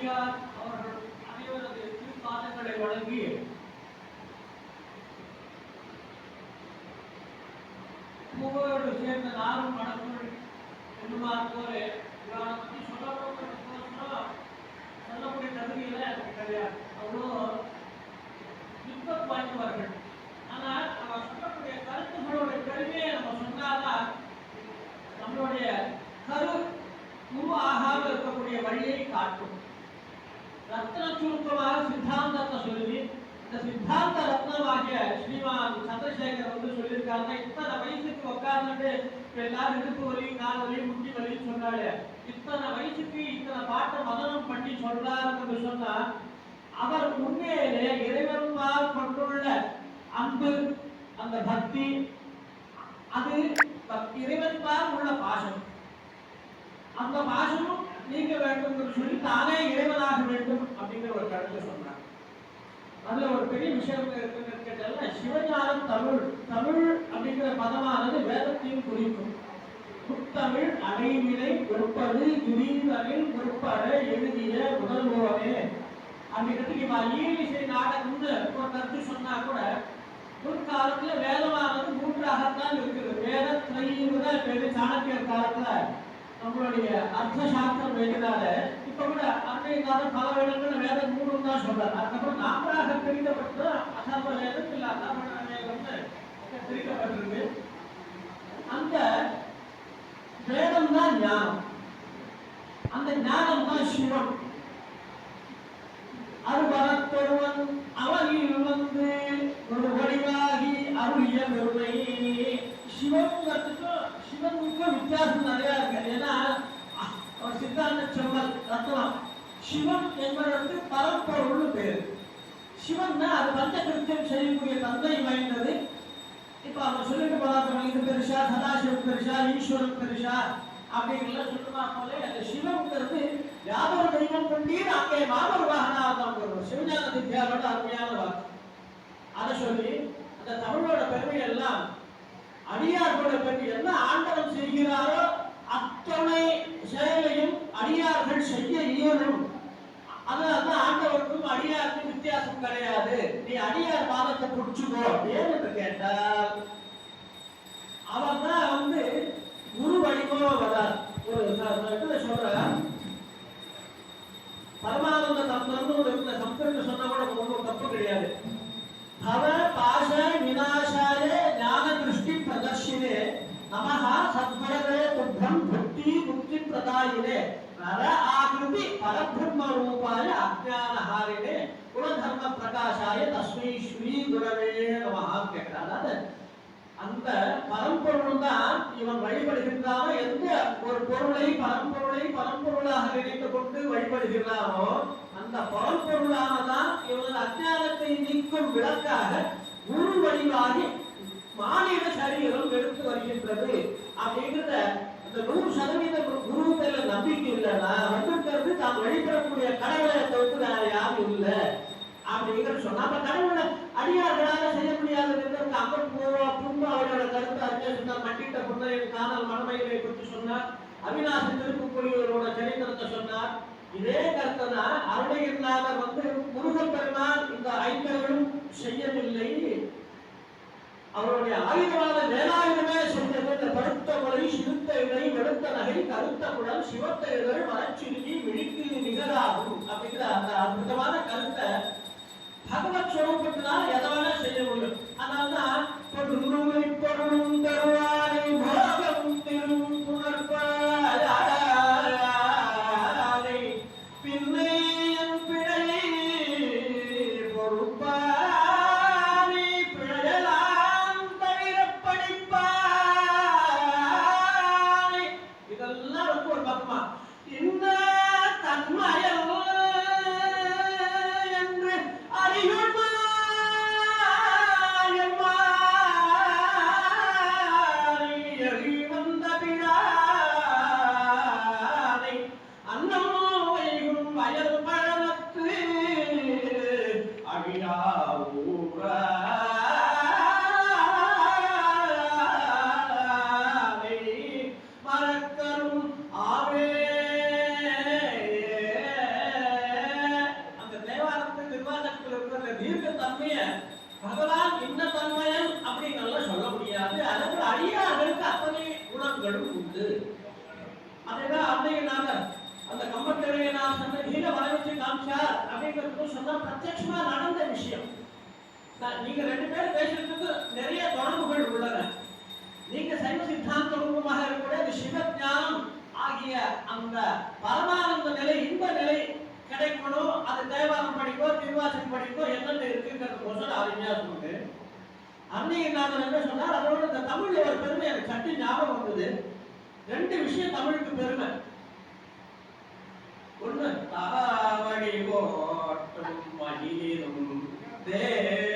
அடியார் எல்லாரும் இடுப்பு வலி கால் வலி முட்டி வலி சொன்னாரு இத்தனை வயசுக்கு இத்தனை பாட்டை மதனம் பண்ணி சொல்றாருன்னு சொன்னா அவர் உண்மையிலே இறைவன்மார் கொண்டுள்ள அன்பு அந்த பக்தி அது இறைவன்மார் உள்ள பாசம். அந்த பாசமும் நீங்க வேண்டும் என்று சொல்லி தானே இறைவனாக வேண்டும் அப்படிங்கிற ஒரு கருத்தை சொன்னார் அதுல ஒரு பெரிய விஷயம் இருக்குன்னு கேட்டால சிவஞானம் தமிழ். தமிழ் அப்படிங்கிற பதமானது வேதத்தையும் குறிக்கும். புத்தமிழ் அடைவினை ஒப்பது திடீரனில் பொறுப்பட எழுதிய முதல்வோனே. அப்படிங்கிறதுக்கு இப்ப ஈழிசை நாடகம்னு ஒரு கருத்து சொன்னா கூட முற்காலத்துல வேதமானது மூன்றாகத்தான் இருக்குது. வேத திரையுத பேரு சாணக்கியர் காலத்துல நம்மளுடைய அர்த்த சாஸ்திரம் எழுதினால இப்ப கூட இல்லாத பல இடங்கள் வேதம் மூணும் தான் சொல்றாரு அதுக்கப்புறம் நான்காக பிரிக்கப்பட்டு அசர்வ வேதம் இல்ல அசர்வ வேதம்னு பிரிக்கப்பட்டிருக்கு. அந்த வேதம் தான் ஞானம். அந்த ஞானம் தான் சிவம் அருவரத்தொருவன் அவன் இவன் ஒரு வடிவாகி அருளிய பெருமை சிவனுக்கும் சிவனுக்கும் வித்தியாசம் நிறைய இருக்கு ஏன்னா அஹ், ஒரு சித்தாந்த சொன்னல் ரத்னம் சிவன் என்பதற்கு பரம்பொருள் பேர். சிவன் அது பஞ்சகிருத்தியம் செய்யக்கூடிய தந்தை வாய்ந்தது. இப்போ அவங்க சொல்லிட்டு போறாங்க இது பெருசா சதாசிவம் பெருசா ஈஸ்வரன் பெருசா அப்படிங்கலாம் சொல்லுமா போல அந்த சிவங்கிறது வியாபார தெய்வம் கொண்டீர் அங்கே மாமர் வாகனாவதாம் சிவஞான வித்யாவோட அருமையான வாக்கு. அதை சொல்லி அந்த தமிழோட பெருமை எல்லாம் அடியார்களோட பெருமை என்ன ஆண்டவன் செய்கிறாரோ அத்தனை செயலையும் அடியார்கள் செய்ய இயலும். அதனாலதான் ஆண்டவருக்கும் அடியாருக்கும் வித்தியாசம் கிடையாது. நீ அடியார் பாதத்தை புடிச்சுக்கோ அப்படின்னு என்று கேட்டால் அவர் தான் வந்து குரு வடிவமா வரார் ஒரு சொல்ற பரமானந்த தத்துவம்னு ஒரு அந்த பரம்பொருள் தான் இவன் வழிபடுகின்றானோ எந்த ஒரு பொருளை பரம்பொருளை பரம்பொருளாக நினைத்து கொண்டு வழிபடுகிறானோ அந்த பரம்பொருளானதான் இவன் அஜானத்தை நீக்கும் விளக்காக குரு வடிவாகி மாநில சரீரம் எடுத்து வருகின்றது. அப்படிங்கிறத அந்த நூறு சதவீத குரு மேல நம்பிக்கை இல்லைன்னா வந்திருக்கிறது தான் வழிபடக்கூடிய கடவுளை தவிர்த்து வேற யாரும் இல்லை. அப்படிங்கிற சொன்னா அப்ப கடவுளை அடியார்களால செய்ய முடியாதுங்கிறது அம்மன் பூவா பூம்பா அவரோட கருத்து அறிஞர் சொன்னார் மண்டிட்ட புண்ணையின் காணல் மனமைகளை பற்றி சொன்னார் அவிநாசி திருப்புக்குடியோரோட சரித்திரத்தை சொன்னார் இதே கருத்தை தான் அருணகிரிநாதர் வந்து முருகன் பெருமான் இந்த ஐந்தர்களும் செய்யவில்லை. அவருடைய ஆயுதமான வேலாயுதமே செஞ்சது இந்த பருத்த முறை சிறுத்த இலை வெளுத்த நகை கருத்த குடல் சிவத்த இதழ் மரச்சுருகி விழிக்கு நிகராகும் அப்படிங்கிற அந்த அற்புதமான கருத்தை ಹಾಗೆ ನಾವು ಚಲೋ ಕೊಟ್ಟಿಲ್ಲ ಯದವನ ಶೈಲಿ ಅದನ್ನ ಕೊಟ್ಟು இருந்தது உண்டு அதுதான் அந்த கம்பத்திலேயே நான் சொன்ன கீழ வர வச்சு காமிச்சார் அப்படிங்கிறது சொன்னா பிரத்யட்சமா நடந்த விஷயம். நீங்க ரெண்டு பேரும் பேசுறதுக்கு நிறைய தொடர்புகள் உள்ளன. நீங்க சைவ சித்தாந்த ரூபமாக இருக்கக்கூடிய சிவஞானம் ஆகிய அந்த பரமானந்த நிலை இன்ப நிலை கிடைக்கணும் அது தேவாரம் படிக்கோ திருவாசகம் படிக்கோ என்னென்ன இருக்குங்கிறது அருமையா சொன்னது அன்னைக்கு நாதன் என்ன சொன்னார் அதோட இந்த தமிழ்ல ஒரு பெருமை எனக்கு சட்டி ஞாபகம் ரெண்டு விஷயம் தமிழுக்கு பெருமை. ஒண்ணு தாவடி ஓட்டும் மகிழும் தேவர்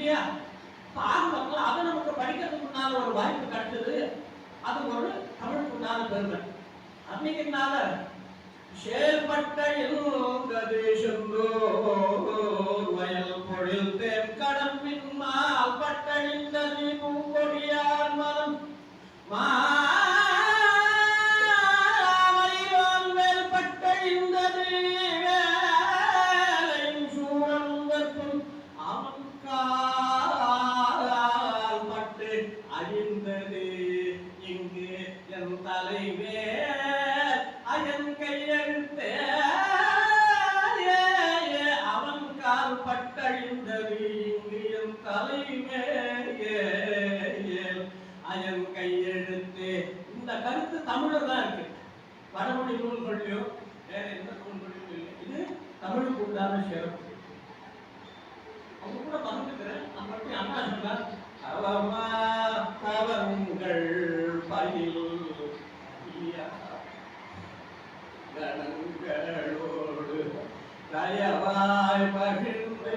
இல்லையா? பாகவத்தில் அதை நமக்கு படிக்கிறதுக்கு முன்னால ஒரு வாய்ப்பு கிடைச்சது. அது ஒரு தமிழுக்கு உண்டான பெருமை. அன்னைக்குனால செயல்பட்ட எழுந்தது தேசந்தோ வயல் பொழில் தேம் கடம்பின் மால் என் கையெழுத்து இந்த கருத்து தமிழ்ல தான் இருக்கு வடமொழி நூல்கள்லயோ வேற எந்த நூல்கள்லயும் இல்லை இது தமிழுக்கு உண்டான சிறப்பு அவங்க கூட பகிர்ந்துக்கிறேன் நம்ம அண்ணா சொன்னார் அவமா தவங்கள் பயில் கணங்களோடு தயவாய் பகிர்ந்து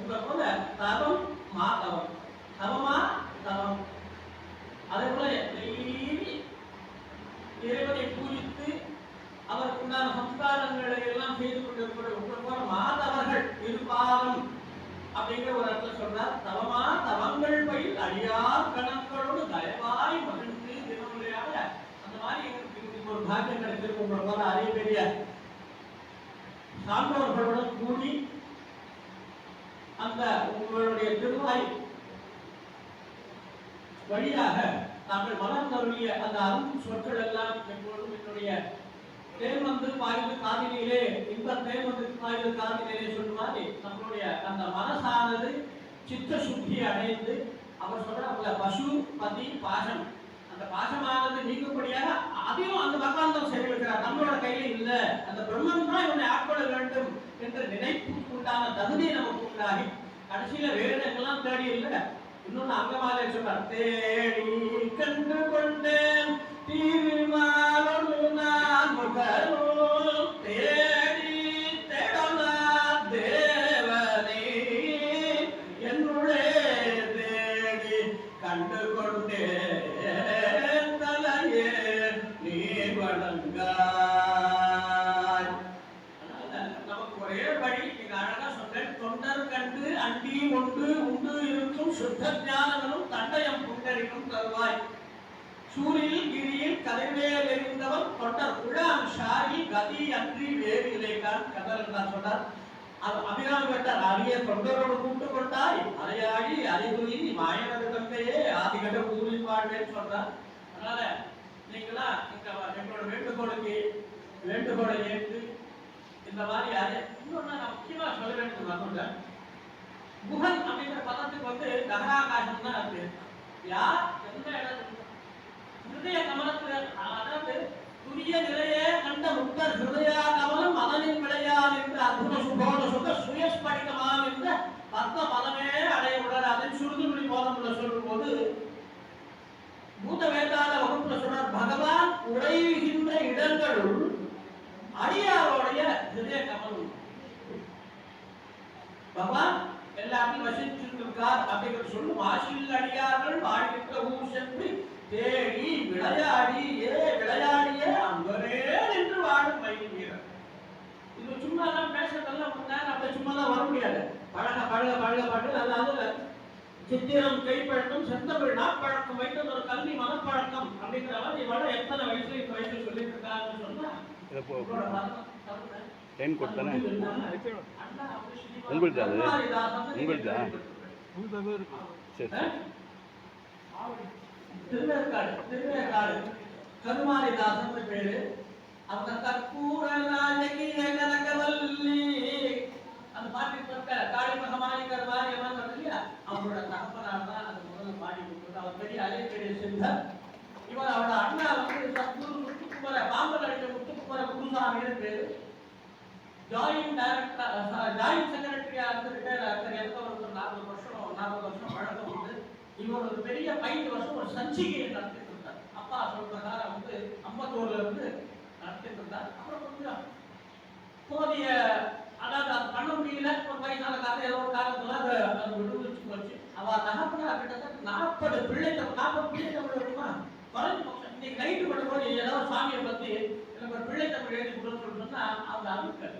உங்களை போல தவம் மாதவம். தவமா தவம். அதே போல டெய்லி இறைவனை பூஜித்து அவருக்கு உண்டான சம்ஸ்காரங்களை எல்லாம் செய்து கொண்டிருக்கிற உங்களை போல மாதவர்கள் இருப்பாரும் அப்படிங்கிற ஒரு இடத்துல சொல்றார். தவமா தவங்கள் பயில் அழியார் கணங்களோடு தயவாய் மகிழ்ந்து தினமுறையாக அந்த மாதிரி எங்களுக்கு ஒரு பாக்கியம் கிடைச்சிருக்கு. உங்களை போல அரிய பெரிய சான்றோர்களுடன் கூடி அந்த உங்களுடைய திருவாய் வழியாக நாங்கள் மலர்ந்தருளிய அந்த அருள் சொற்கள் எல்லாம் எப்பொழுதும் என்னுடைய தேன் வந்து பாய்ந்து காதினிலே இந்த தேன் வந்து பாய்ந்து காதினிலே மாதிரி நம்மளுடைய அந்த மனசானது சித்த சுத்தி அடைந்து அவர் சொல்றாங்கல்ல பசு பதி பாசம் அந்த பாசமானது நீங்கும்படியாக அதையும் அந்த பகவான் செய்திருக்கிறார். நம்மளோட கையில இல்ல. அந்த பிரம்மன் தான் இவனை ஆட்கொள்ள வேண்டும் என்ற நினைப்புக்கு உண்டான தகுதி நமக்கு உண்டாகி கடைசியில வேறு வேதங்கள்லாம் தேடி இல்ல. இன்னொன்னு அங்கமாலே சொன்னார் தேடி கண்டு கொண்டேன் திருமாலொரு நீ நமக்கு ஒரே வழி நீங்க அழகா சொன்ன தொண்டர் கண்டு அண்டி ஒன்று உண்டு இருக்கும் சுத்த ஞானங்களும் தண்டயம் புண்டரிக்கும் தருவாய். சூரியில் கிரியில் கதிர்வேல் எறிந்தவன் தொண்டர் உழாம் ஷாரி கதி அன்றி வேறு இலைக்கான் கதல் என்றார் சொன்னார். அது அபிராம கேட்டார் அரிய தொண்டரோடு கூட்டு கொண்டாய். அலையாடி அறிகுறி மாயனது தந்தையே ஆதிகட்ட ஊரில் வாழ்வேன்னு சொன்னார். அதனால எங்களோட வேண்டுகோளுக்கு வேண்டுகோளை ஏற்று இந்த மாதிரி அது இன்னொன்னு நான் முக்கியமாக சொல்ல வேண்டும் நான் சொல்றேன். அப்படிங்கிற பதத்துக்கு வந்து ககராகாசம் தான் அது யார்? எந்த இடத்துல? ஹிருதய கமலத்துல அதாவது துரிய நிலையே கண்ட முக்தர் ஹிருதயா கமலம் மதனின் விளையால் என்று அற்புத சுகோண சுக சுயஸ்படிகமாம் என்ற பத்த பதமே அடைய விடாது அதை சுருதுமொழி போதம் சொல்லும் போது பூத வேத உடைகின்ற இடங்களும் அடியாரோடைய ஹிருதய கமலம் பகவான் எல்லாத்தையும் வசிச்சிருக்கார் அப்படிங்கிற சொல்லும் ஆசியில் அடியார்கள் வாழ்கின்ற ஊர் சென்று தேடி விளையாடி ஏ விளையாடிய அங்கரே நின்று வாழும் மயில் வீரர் இது சும்மா தான் பேசுறதெல்லாம் முன்னாடி அப்படி சும்மா தான் வர முடியாது. பழக பழக பழக பழக அதாவது சித்திரம் கைப்பழக்கம் செந்தமிழ் நாப்பழக்கம் வைத்தது ஒரு கல்வி மனப்பழக்கம் அப்படிங்கிற மாதிரி இவள எத்தனை வயசுல இந்த வயசுல சொல்லிட்டு இருக்காங்கன்னு சொன்னா இதை போ டைம் கொடுத்தானே? அண்ணா அது? கருமாரிதாசன் உங்களுதா? சரி. கருமாரிதாசன் பேரு. கற்பூர கனகவல்லி அந்த காளி கருமாரி இல்லையா? அவங்களோட தகப்பனார் தான் முதல்ல பாடி கொடுத்தது அவர் பெரிய அலை பெரிய சிந்தர் இவர் அவரோட அண்ணா வந்து சத்குரு முத்துக்குமர பாம்பல் அடித்த முத்துக்குமர குருசாமின்னு பேரு ஜாயின்ட் டைரக்டர் ஜாயின்ட் செக்ரட்டரியாக இருந்து ரிட்டையர் ஆகிற எந்த ஒரு நாற்பது வருஷம் நாற்பது வருஷம் வழக்கம் உண்டு இவர் ஒரு பெரிய பதினஞ்சு வருஷம் ஒரு சஞ்சிகையை நடத்திட்டு இருந்தார் அப்பா சொல்றதால வந்து அம்பத்தூர்ல இருந்து நடத்திட்டு இருந்தார் அப்புறம் கொஞ்சம் போதிய அதாவது அது பண்ண முடியல ஒரு வயசான காலம் ஏதோ ஒரு காலத்துல அது அது விடுவிச்சு போச்சு அவ தகப்பனா கிட்டத்தட்ட நாற்பது பிள்ளைகள் நாற்பது பிள்ளை தமிழ் இருக்குமா குறைஞ்ச பட்சம் இன்னைக்கு கைட்டு பண்ணும்போது ஏதாவது சாமியை பத்தி எனக்கு ஒரு பிள்ளை தமிழ் எழுதி கொடுத்துருந்தோம்னா அவங்க அழுக்காது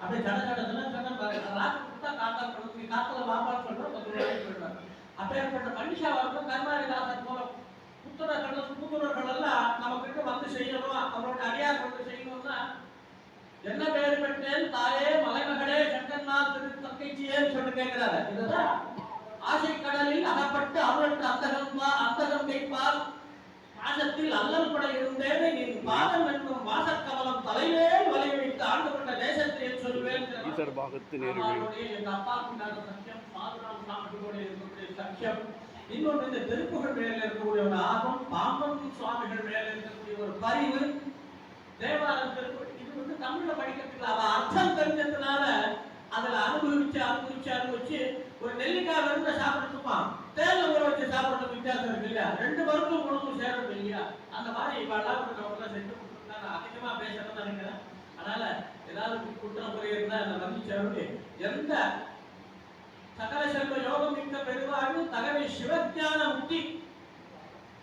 அப்படியே ஜட ஜடத்துல சொன்ன பாருங்க ராத்திரி கொடுத்தா காத்தா கொடுத்து காத்துல வாப்பான்னு சொல்றோம் பத்து ரூபாய்க்கு போயிடுவாங்க அப்பேற்பட்ட மனுஷா வரணும் கர்மாரிதாசன் போல புத்தரர்கள் புத்தரர்கள் எல்லாம் நம்ம கிட்ட வந்து செய்யணும் அவரோட அடியார் வந்து செய்யணும்னா என்ன பேர் பெற்றேன் தாயே மலைமகளே சங்கன்மார் திரு தக்கைச்சியேன்னு சொல்லி கேட்கிறாரு இதுதான் ஆசை கடலில் அகப்பட்டு அவருக்கு அந்தகம் அந்தகம் வைப்பால் பாசத்தில் அல்லல் பட இருந்தேனே நீ பாதம் என்னும் வாசக்கமலம் தலைவே வலை வைத்து ஆண்டு கொண்ட தேசத்தை சொல்வேன். எங்க அப்பாவுக்கு உண்டான சத்தியம் பாதுராம் சாமிக்கு கூட இருக்கக்கூடிய சத்தியம். இன்னொன்று இந்த திருப்புகழ் மேல இருக்கக்கூடிய ஒரு ஆர்வம் பாம்பன் சுவாமிகள் மேல இருக்கக்கூடிய ஒரு பரிவு. திருப்புகழ் இது வந்து தமிழ்ல படிக்கிறதுக்கு அவ அர்த்தம் தெரிஞ்சதுனால அதில் அனுபவிச்சு அனுபவிச்சு அனுபவிச்சு ஒரு நெல்லிக்காய் வெறும் சாப்பிட்டுமா தேர்ல ஊற வச்சு சாப்பிட்றது வித்தியாசம் இருக்கு இல்லையா? ரெண்டு மருத்துவ குணமும் சேரும் இல்லையா? அந்த மாதிரி இவெல்லாம் ஒரு நமக்கு செஞ்சு கொடுத்துருந்தா நான் அதிகமா பேசணும்னு நினைக்கிறேன். அதனால ஏதாவது குற்றம் குறை இருந்தா அந்த மன்னிச்சவரு எந்த சகல செல்வ யோகம் மிக்க பெருவாழ்வு தகவை சிவஞான முக்தி.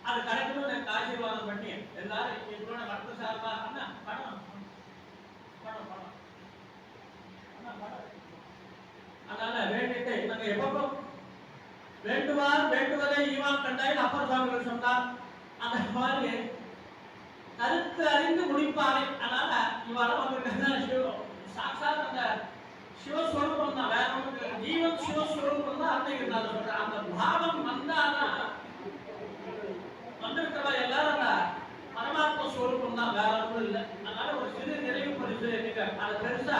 அது கிடைக்கணும் எனக்கு ஆசீர்வாதம் பண்ணி எல்லாரும் எங்களோட மற்ற சார்பா அண்ணா பணம் பணம் பணம் அண்ணா, அதனால நாங்க எப்பப்போ வேண்டுவார் வேண்டுவதை ஈவான் கண்டாய் அப்பர் சுவாமிகள் சொன்னார். அந்த மாதிரி கருத்து அறிந்து முடிப்பானே. அதனால இவரெல்லாம் வந்திருக்கிறது சிவ சாட்சாத் அந்த சிவஸ்வரூபம் தான். வேற ஒன்று ஜீவன் சிவஸ்வரூபம் தான் அர்த்தம் சொல்றேன். அந்த பாவம் வந்தாதான் வந்திருக்கிறவா எல்லாரும் அந்த பரமாத்ம ஸ்வரூபம் தான். வேற ஒன்றும் இல்லை. அதனால ஒரு சிறு நிறைவு பரிசு நீங்க அதை பெருசா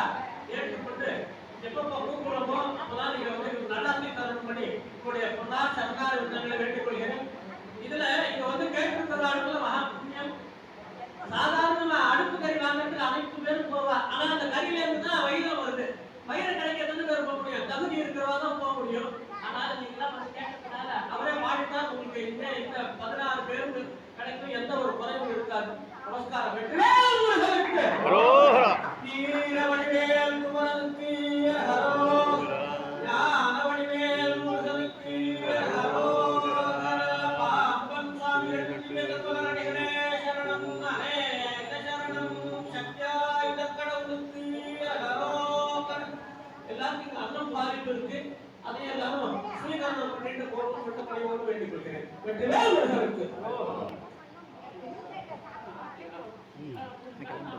你赶紧走